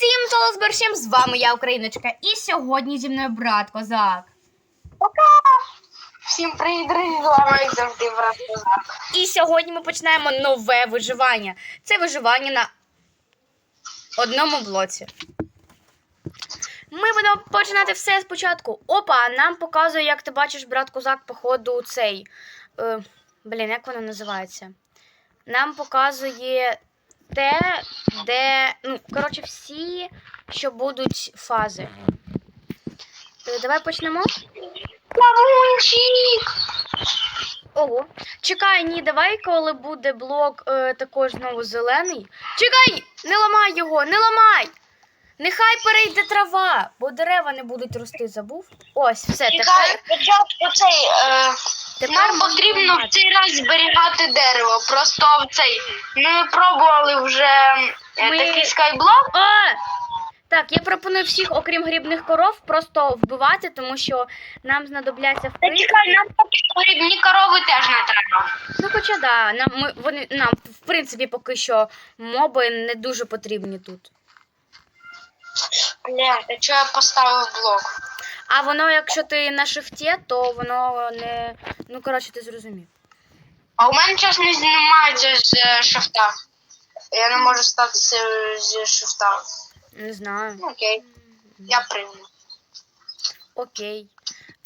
Всім соло з вами я, Україночка. І сьогодні зі мною брат Козак. Всім привіт, друзі, з вами як завжди брат Козак. І сьогодні ми починаємо нове виживання. Це виживання на одному блоці. Ми будемо починати все спочатку. Опа, нам показує, як ти бачиш, брат Козак, походу, цей. Е, блін, як воно називається? Нам показує те, де. Ну, коротше, всі, що будуть фази. Е, давай почнемо. Лавунчик! Ого. Чекай, ні, давай, коли буде блок е, також знову зелений. Чекай! Не ламай його, не ламай! Нехай перейде трава, бо дерева не будуть рости, забув. Ось, все, Чекай, тепер. спочатку цей. Е, Тепер нам можна потрібно в цей раз зберігати дерево. Просто в цей. Ми пробували вже е, Ми- такий скайблок. А! Так, я пропоную всіх, окрім грібних коров, просто вбивати, тому що нам знадобляться в Та чекай, нам поки що грибні корови теж не треба. Ну, хоча да, нам ми вони нам в принципі поки що моби не дуже потрібні тут. Бля, та чого я поставив блок? А воно, якщо ти на шифті, то воно не. Ну, коротше, ти зрозумів. А у мене час не знімається з шифта. Я не можу статися з шифта. Не знаю. Ну, Окей, я прийму. Окей.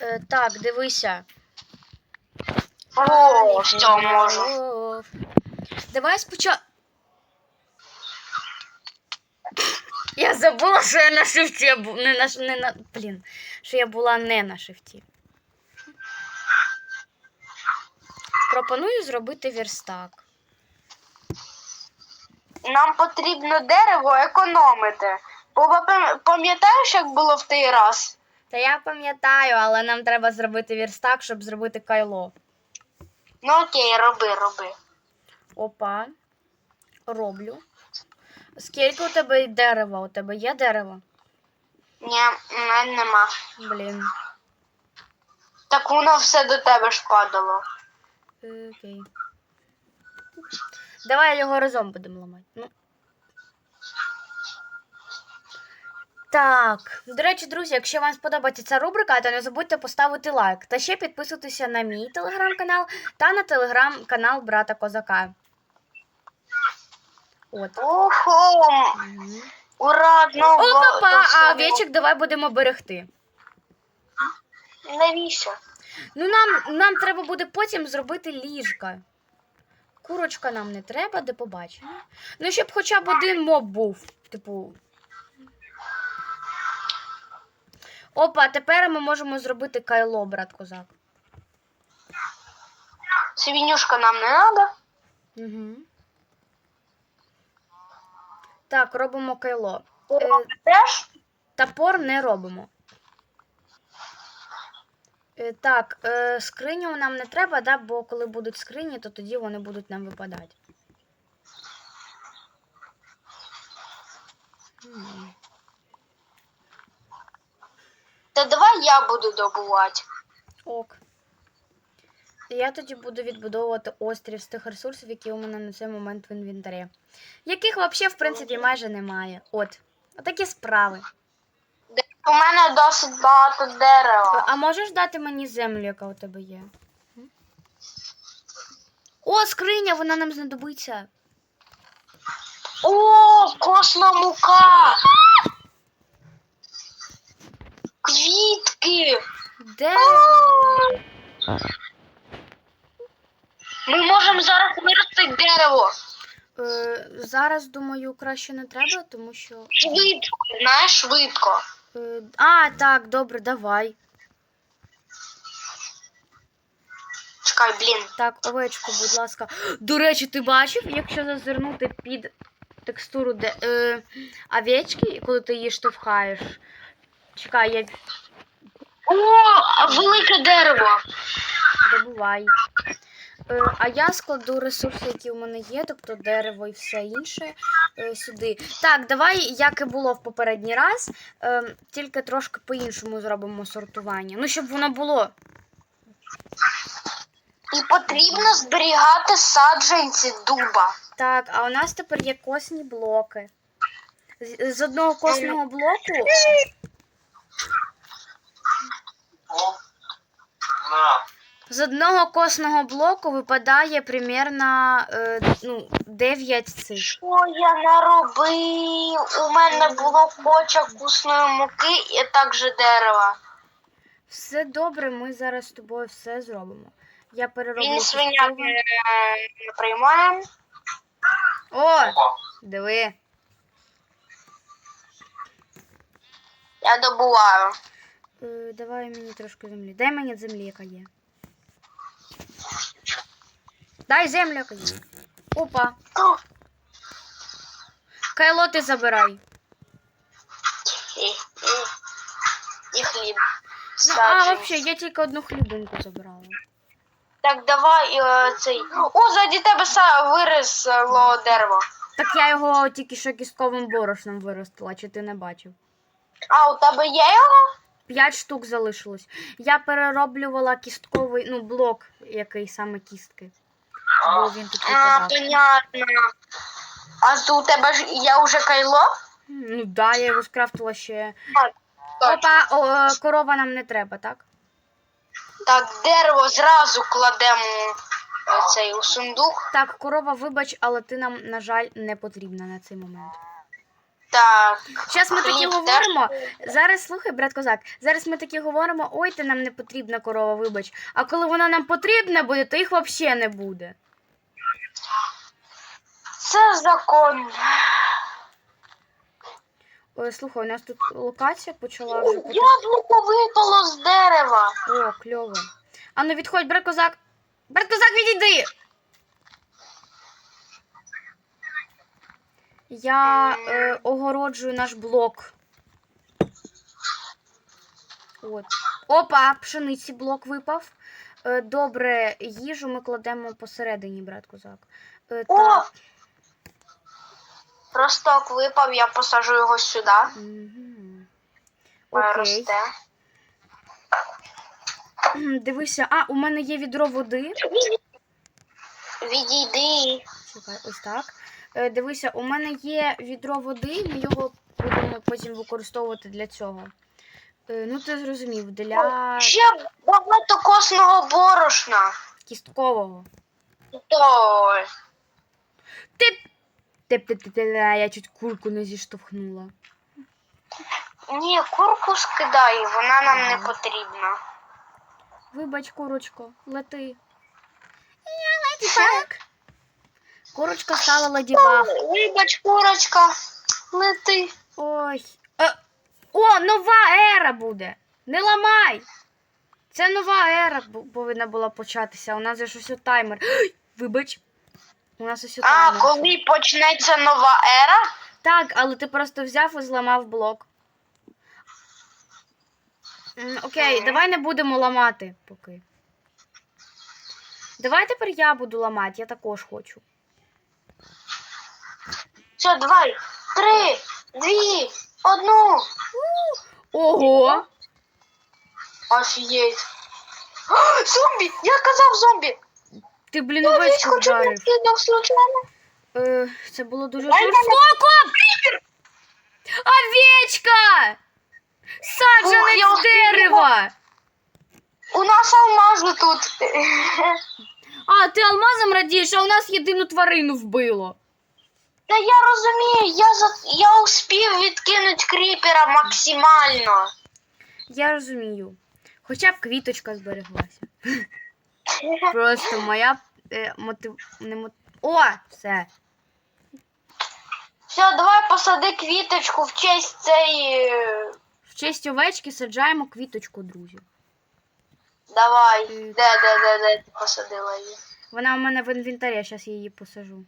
Е, так, дивися. О, все, можу. О, Давай спочатку. Я забула, що я на шифті. я бу- Не на, ш- не на... Блін, що я була не на шифті. Пропоную зробити верстак. Нам потрібно дерево економити. Пам'ятаєш, як було в той раз? Та я пам'ятаю, але нам треба зробити верстак, щоб зробити кайло. Ну окей, роби, роби. Опа. Роблю. Скільки у тебе дерева? У тебе є дерево? Ні, мене нема. Блін. Так воно все до тебе ж падало. Е, Окей. Давай його разом будемо ламати. Ну. Так, до речі, друзі, якщо вам сподобається ця рубрика, то не забудьте поставити лайк та ще підписуватися на мій телеграм-канал та на телеграм-канал брата Козака. От. Охо, Мгм. Ура, ну, О, папа, а овечок давай будемо берегти. Навіщо? Ну, нам, нам треба буде потім зробити ліжка. Курочка нам не треба, де побачення. Ну, щоб хоча б один моб був. Типу. Опа, тепер ми можемо зробити кайло, брат козак. Свинюшка нам не треба. Угу. Так, робимо кайло. Е, Теж? топор не робимо. Е, так, е, скриню нам не треба, да, бо коли будуть скрині, то тоді вони будуть нам випадати. Та давай я буду добувати. Ок. Я тоді буду відбудовувати острів з тих ресурсів, які у мене на цей момент в інвентарі. Яких взагалі, в принципі, майже немає. От. Отакі справи. У мене досить багато дерева. А можеш дати мені землю, яка у тебе є? О, скриня, вона нам знадобиться. О, косна мука! Квітки! Дерево. Ми можемо зараз виростити дерево. Е, зараз, думаю, краще не треба, тому що. Швидко, знаєш, швидко. Е, а, так, добре, давай. Чекай, блін. Так, овечку, будь ласка. До речі, ти бачив, якщо зазирнути під текстуру де, е, овечки, коли ти її штовхаєш. Чекай, я О, велике дерево. добувай. Е, а я складу ресурси, які у мене є, тобто дерево і все інше е, сюди. Так, давай, як і було в попередній раз, е, тільки трошки по-іншому зробимо сортування. Ну, щоб воно було. І потрібно зберігати саджанці дуба. Так, а у нас тепер є косні блоки. З, з одного косного блоку. З одного косного блоку випадає примерно е, ну, 9 цих. Що я наробив? У мене було коча вкусної муки і також дерева. Все добре, ми зараз з тобою все зробимо. Я перероблю. Він не, не приймає. О! Диви. Я добуваю. Е, давай мені трошки землі. Дай мені землі, яка є. Дай землю. Опа. Кайло ти забирай. І, хліб. Ну, а, взагалі, я тільки одну хлібинку забрала. Так, давай е, цей. О, заді тебе са виросло дерево. Так я його тільки що кістковим борошном виростила, чи ти не бачив? А, у тебе є його? П'ять штук залишилось. Я перероблювала кістковий, ну, блок, який саме кістки. Бо він тут А, випадав. понятно. А з- у тебе ж є вже кайло? Ну да, я його скрафтила ще. Опа, о, корова нам не треба, так? Так, дерево зразу кладемо е, цей у сундук. Так, корова, вибач, але ти нам, на жаль, не потрібна на цей момент. Так. Зараз ми такі Хліб говоримо. теж. Зараз слухай, брат козак. Зараз ми такі говоримо, ой, ти нам не потрібна корова, вибач. А коли вона нам потрібна буде, то їх взагалі не буде. Це закон. Ой, слухай, у нас тут локація почала вже поти- Яблуко випало з дерева. О, кльово. А ну відходь, брат козак. Брат козак, відійди! Я е, огороджую наш блок. От. Опа, пшениці блок випав. Е, добре, їжу ми кладемо посередині, брат козак. Е, О! так. Росток випав, я посажу його сюди. Хай Окей. Росте. Дивися, а, у мене є відро води. Відійди. Чекай, ось так. Е, дивися, у мене є відро води, ми його будемо потім використовувати для цього. Е, ну, ти зрозумів, для Ще багато косного борошна. кісткового. Той. Ти. Теп-теп-теп-теп, я чуть курку не зіштовхнула. Ні, курку скидай, вона нам не потрібна. Вибач, курочко, лети. Я леді. Курочка стала леді. Вибач, курочка, лети. Ой. О, нова ера буде. Не ламай. Це нова ера повинна була початися. У нас же ж ось таймер. Вибач. У нас ось А, таймер. коли почнеться нова ера? Так, але ти просто взяв і зламав блок. М, Окей, давай не будемо ламати поки. Давай тепер я буду ламати, я також хочу. Все, давай. Три, дві, одну. Ого! Офігеть. А, Зомбі! Я казав зомбі! Ти, блін, овечку вдарив. случайно. Е, це було дуже Дай жорстоко! Овечка! Саджанець Ух, я дерева! У нас алмази тут. А, ти алмазом радієш, а у нас єдину тварину вбило. Та я розумію, я за я успів відкинути кріпера максимально. Я розумію. Хоча б квіточка збереглася. Просто моя е, мотив... Не мо... О, все. Все, давай посади квіточку в честь цієї. е, В честь овечки саджаємо квіточку, друзі. Давай. Е. Де, де, де, де ти посадила її? Вона у мене в інвентарі, я зараз її посажу.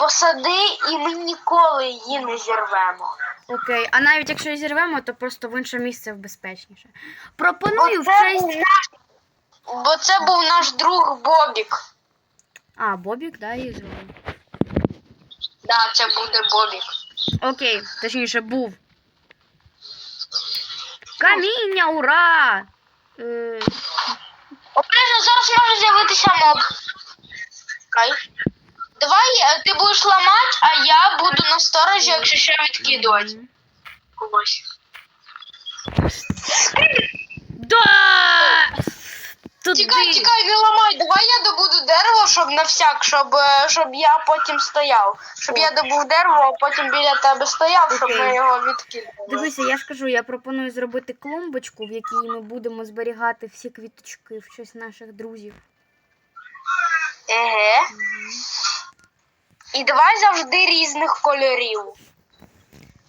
Посади і ми ніколи її не зірвемо. Окей, а навіть якщо і зірвемо, то просто в інше місце безпечніше. Пропоную в Оце був честь. наш... Бо це був наш друг Бобік. А, Бобік, да, її звали. Да, це буде Бобік. Окей, точніше, був. Каміння, ура! Е, Обережно зараз може з'явитися моб. Кай. Давай е, ти будеш ламати, а я буду на сторожі, якщо що відкидувати. Ось. Да! Туди. Тікай, тікай, не ламай. Давай я добуду дерево, щоб на всяк, щоб, е, щоб я потім стояв. Щоб я добув дерево, а потім біля тебе стояв, щоб Окей. ми його відкинули. Дивися, я ж кажу, я пропоную зробити клумбочку, в якій ми будемо зберігати всі квіточки в честь наших друзів. Еге. І давай завжди різних кольорів.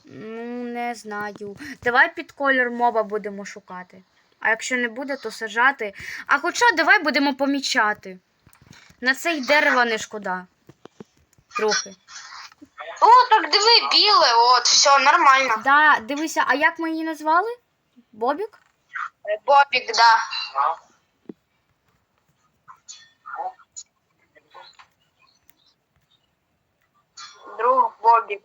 Ну, не знаю. Давай під колір моба будемо шукати. А якщо не буде, то сажати. А хоча давай будемо помічати. На це й дерева не шкода. Трохи. О, так диви, біле, от, все, нормально. Да, дивися, а як ми її назвали? Бобік? Бобік, да. Друг Бобік.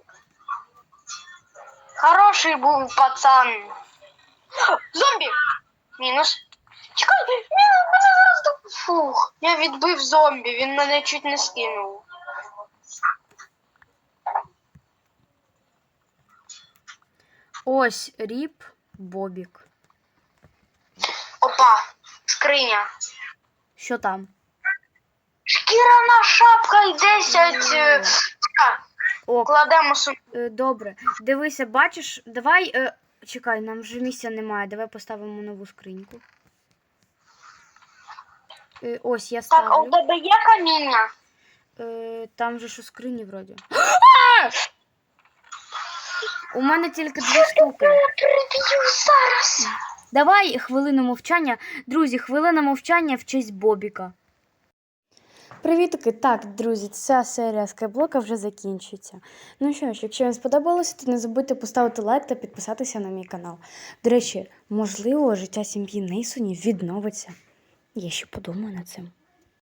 Хороший був пацан. Зомбі! Мінус. Чекай, ні, мене зараз до- Фух, я відбив зомбі, він мене чуть не скинув. Ось ріп Бобік. Опа, скриня. Що там? Шкіряна шапка і 10. е, чекай, О, Кладемо сумку. е, добре. Дивися, бачиш, давай. Е, чекай, нам вже місця немає. Давай поставимо нову скриньку. Е, ось я Так, а у ставлю. тебе є каміння? Е, там же ж у скрині вроді. У мене тільки дві штуки. Зараз. Давай хвилину мовчання. Друзі, хвилина мовчання в честь Бобіка. Привітки! Так, друзі, ця серія скайблока вже закінчується. Ну що ж, якщо вам сподобалося, то не забудьте поставити лайк та підписатися на мій канал. До речі, можливо, життя сім'ї Нейсонів відновиться. Я ще подумаю над цим.